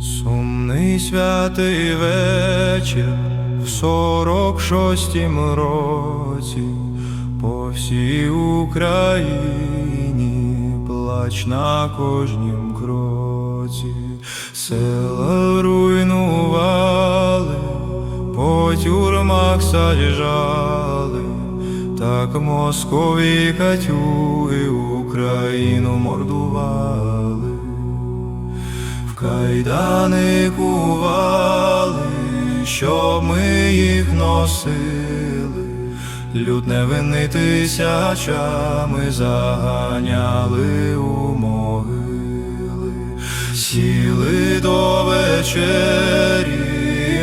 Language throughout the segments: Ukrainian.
Сумний святий вечір в сорок шостім році. По всій Україні плач на кожнім кроці, села руйнували, по тюрмах саджали, так Москові катюги Україну мордували. В кайдани кували, щоб ми їх носили, люд невинний тисячами заганяли у могили, сіли до вечері,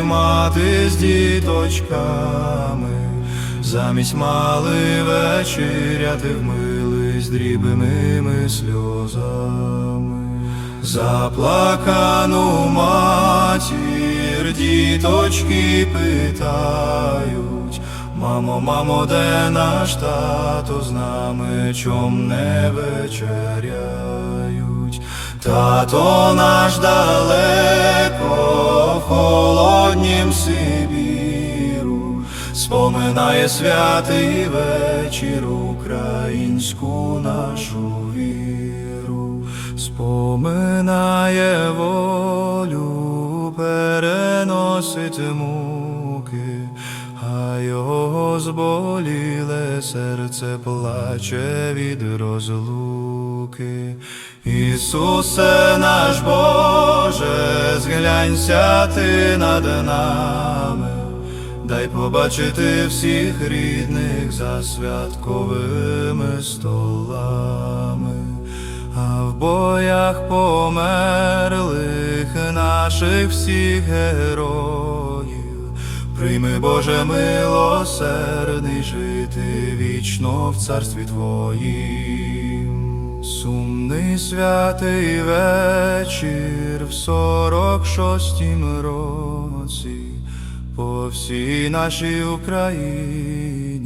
мати з діточками, замість мали вечеряти вмились дрібними сльозами. Заплакану матір, діточки питають, мамо, мамо, де наш тато з нами чом не вечеряють? Тато наш далеко холоднім Сибіру, споминає святий вечір українську нашу віру, споминає волю, переносить муки, а його зболіле серце плаче від розлуки. Ісусе наш Боже, зглянься ти над нами. Дай побачити всіх рідних за святковими столами, а в боях померлих наших всіх героїв, прийми Боже милосердний жити вічно в царстві Твоїм. Сумний святий вечір в сорок шостім році по всій нашій Україні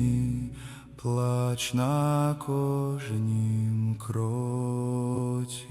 плач на кожнім кроці.